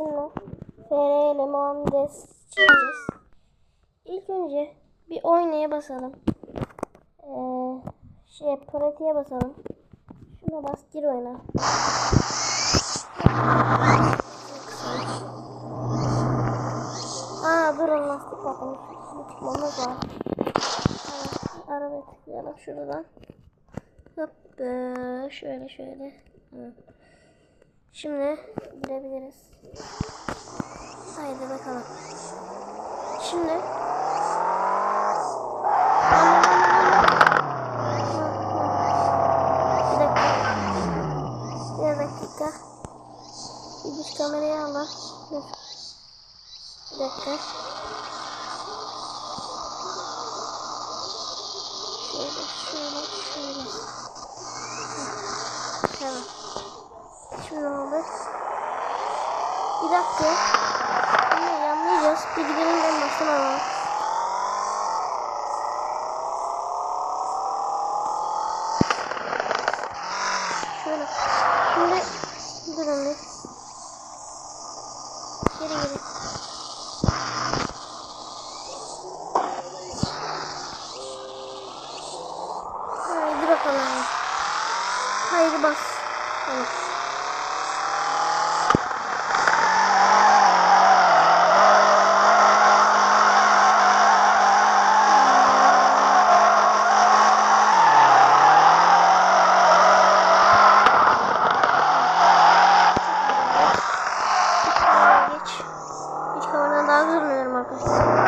sizinle FR Muhammed çekeceğiz. İlk önce bir oynaya basalım. Ee, şey pratiğe basalım. Şuna bas gir oyna. Aa durun lastik. Bir çıkmamız var. Evet, arabaya tıklayalım şuradan. Hop şöyle şöyle. Evet. Şimdi girebiliriz. Haydi bakalım. Şimdi bir dakika. Bir dakika. Bir dış kamerayı al. lan. Dur. Bir dakika. Şöyle, şöyle, şöyle. Tamam. Şimdi ne oldu? Bir dakika. Şimdi yanlayacağız. Bir gidelim en baştan alalım. Şöyle. Şimdi durun bir. Geri geri. Haydi bakalım. Haydi bas. Evet. Hiç kameraya geç. Hiç kameradan daha güzel oynuyorum arkadaşlar.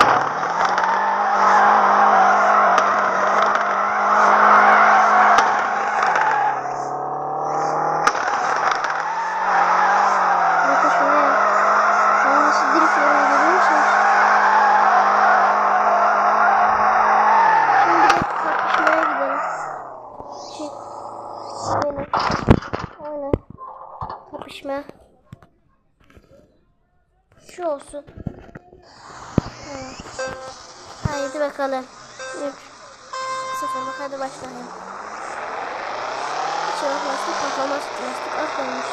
Bakın şuraya. Ben nasıl driftlerim görüyor musunuz? Şimdi bir de kapışmaya gidelim. Çık. Oyna. Oyna. Kapışma. Şu olsun. Haydi bakalım. 3 0 bak hadi başlayalım. İnşallah lastik patlamaz. Lastik atmamış.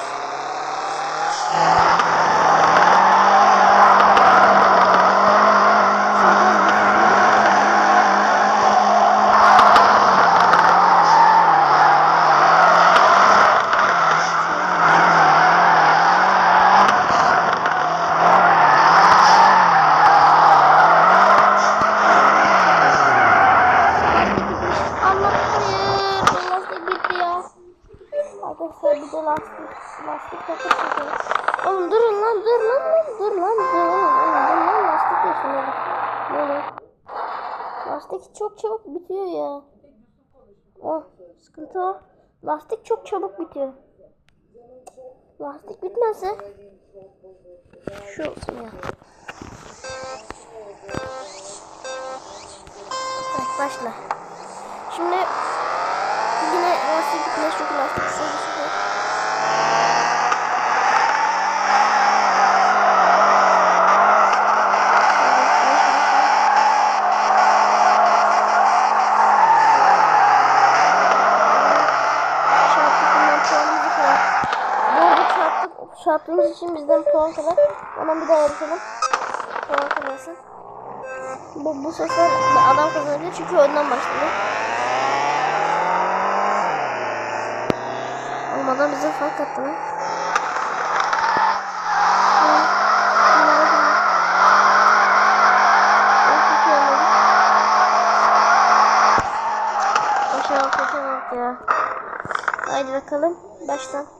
Allah hayır. Bu lastik bitti ya. De lastik, lastik takıp çekelim. Oğlum durun lan dur lan lan dur lan dur oğlum dur lan lastik yaşıyor. Böyle. Lastik çok çabuk bitiyor ya. Oh sıkıntı o. Lastik çok çabuk bitiyor. Lastik bitmezse şu olsun ya. Evet başla. Şimdi yine lastik bitmez çünkü lastik şöyle Çarptığımız için bizden puan kadar. Hemen bir daha yarışalım. Puan kazansın. Bu, bu sefer adam kazanabilir çünkü önden başladı. Olmadan bize fark attı lan. Haydi bakalım. Baştan.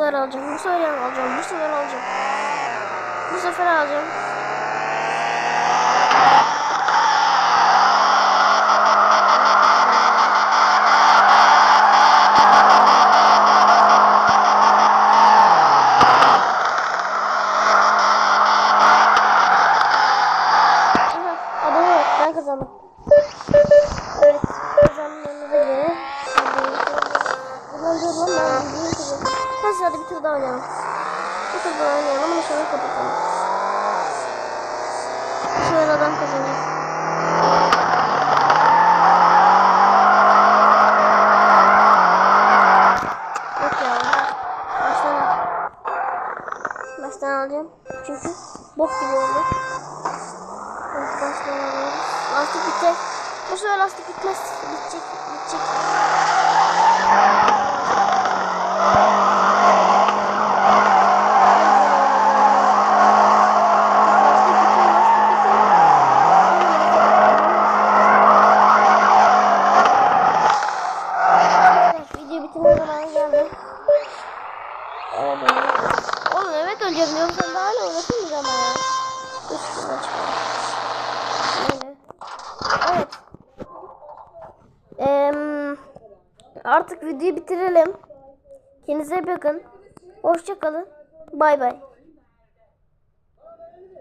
Sefer alacağım. Bu sefer alacağım. Bu sefer alacağım. Bu sefer alacağım. Kazandığımıza göre. Ulan dur lan ben Arkadaşlar hadi bir tur daha oynayalım. Bir tur daha oynayalım ama sonra kapatalım. Şöyle adam kazanacak. Yok ya. Baştan alacağım. Çünkü bok gibi oldu. Baştan alalım. Lastik bitecek. Bu sefer lastik bitmez. Bitecek. Bitecek. Evet öleceğim diyorum sen daha ne uğraşınca ama ya. Üstüne çıkalım. Evet. Eee, artık videoyu bitirelim. Kendinize bakın. Hoşça kalın. Bay bay.